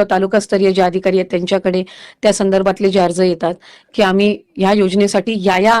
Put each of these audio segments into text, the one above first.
तालुकास्तरीय जे अधिकारी आहेत त्यांच्याकडे त्या संदर्भातले जे अर्ज येतात की आम्ही ह्या योजनेसाठी या या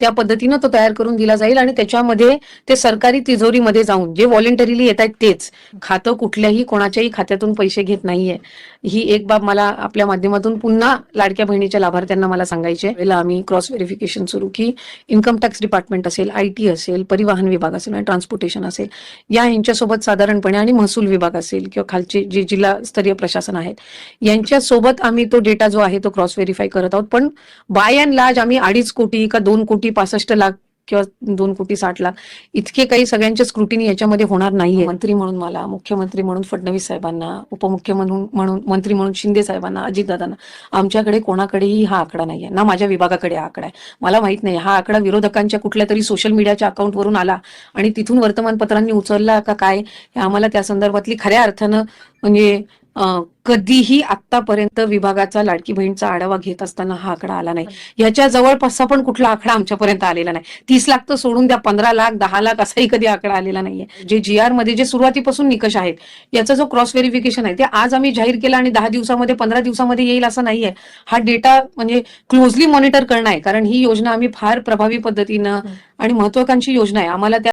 त्या पद्धतीनं तो तयार करून दिला जाईल आणि त्याच्यामध्ये ते सरकारी तिजोरीमध्ये जाऊन जे व्हॉलेंटरीली येत आहेत तेच. खातं कुठल्याही कोणाच्याही खात्यातून पैसे घेत नाहीये. ही एक बाब मला आपल्या माध्यमातून पुन्हा लाडक्या बहिणीच्या लाभार्थ्यांना मला सांगायचे वेळेला आम्ही क्रॉस व्हेरिफिकेशन सुरू की इन्कम टॅक्स डिपार्टमेंट असेल आयटी असेल परिवहन विभाग असेल आणि ट्रान्सपोर्टेशन असेल या यांच्यासोबत साधारणपणे आणि महसूल विभाग असेल किंवा खालचे जे जिल्हास्तरीय प्रशासन आहेत यांच्यासोबत आम्ही तो डेटा जो आहे तो क्रॉस व्हेरीफाय करत आहोत. पण बाय अँड लार्ज आम्ही अडीच कोटी का दोन कोटी पासष्ट लाख किंवा दोन कोटी साठ लाख इतके काही सगळ्यांचे स्क्रुटिनी याच्यामध्ये होणार नाहीये. मंत्री म्हणून मला मुख्यमंत्री म्हणून फडणवीस साहेबांना उपमुख्यमंत्री म्हणून म्हणून मंत्री म्हणून शिंदे साहेबांना अजितदादांना आमच्याकडे कोणाकडेही हा आकडा नाहीये. ना माझ्या विभागाकडे हा आकडा आहे. मला माहीत नाही हा आकडा विरोधकांच्या कुठल्या तरी सोशल मीडियाच्या अकाउंटवरून आला आणि तिथून वर्तमानपत्रांनी उचलला का काय हे आम्हाला त्या संदर्भातली खऱ्या अर्थानं म्हणजे कधीही आतापर्यंत विभागाचा लाडकी बहीणचा आढावा घेत असताना हा आकडा आला नाही. याच्या जवळपासचा पण कुठला आकडा आमच्यापर्यंत आलेला नाही. तीस लाख तर सोडून द्या पंधरा लाख दहा लाख असाही कधी आकडा आलेला नाहीये. जे जी आरमध्ये जे सुरुवातीपासून निकष आहेत याचा जो क्रॉस व्हेरिफिकेशन आहे ते आज आम्ही जाहीर केला आणि दहा दिवसामध्ये पंधरा दिवसामध्ये येईल असं नाहीये. हा डेटा म्हणजे क्लोजली मॉनिटर करणं आहे कारण ही योजना आम्ही फार प्रभावी पद्धतीनं आणि महत्वाकांक्षी योजना आहे. आम्हाला त्या